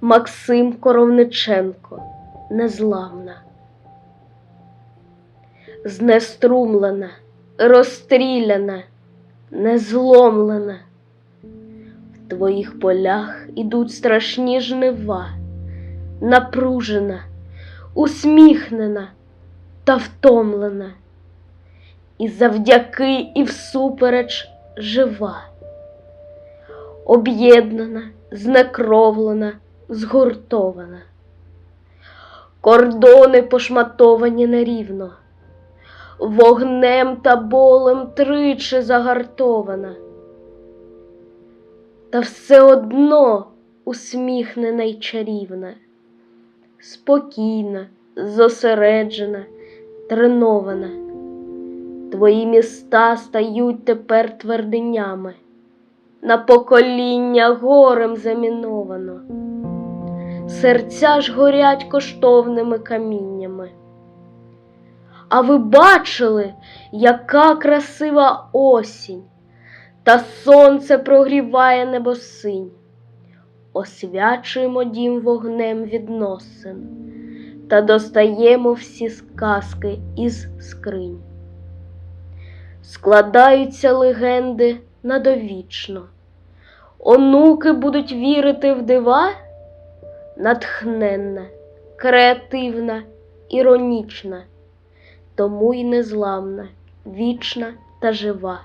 Максим Коровниченко, незламна, знеструмлена, розстріляна, незломлена. В твоїх полях ідуть страшні жнива, напружена, усміхнена та втомлена, і завдяки і всупереч жива, об'єднана, знекровлена, згуртована. Кордони пошматовані нерівно, вогнем та болем тричі загартована. Та все одно усміхнена й чарівна, спокійна, зосереджена, тренована. Твої міста стають тепер твердинями, на покоління горем заміновано. Серця ж горять коштовними каміннями. А ви бачили, яка красива осінь, та сонце прогріває небосинь. Освячуємо дім вогнем відносин та достаємо всі сказки із скринь. Складаються легенди надовічно. Онуки будуть вірити в дива, натхненна, креативна, іронічна, тому й незламна, вічна та жива.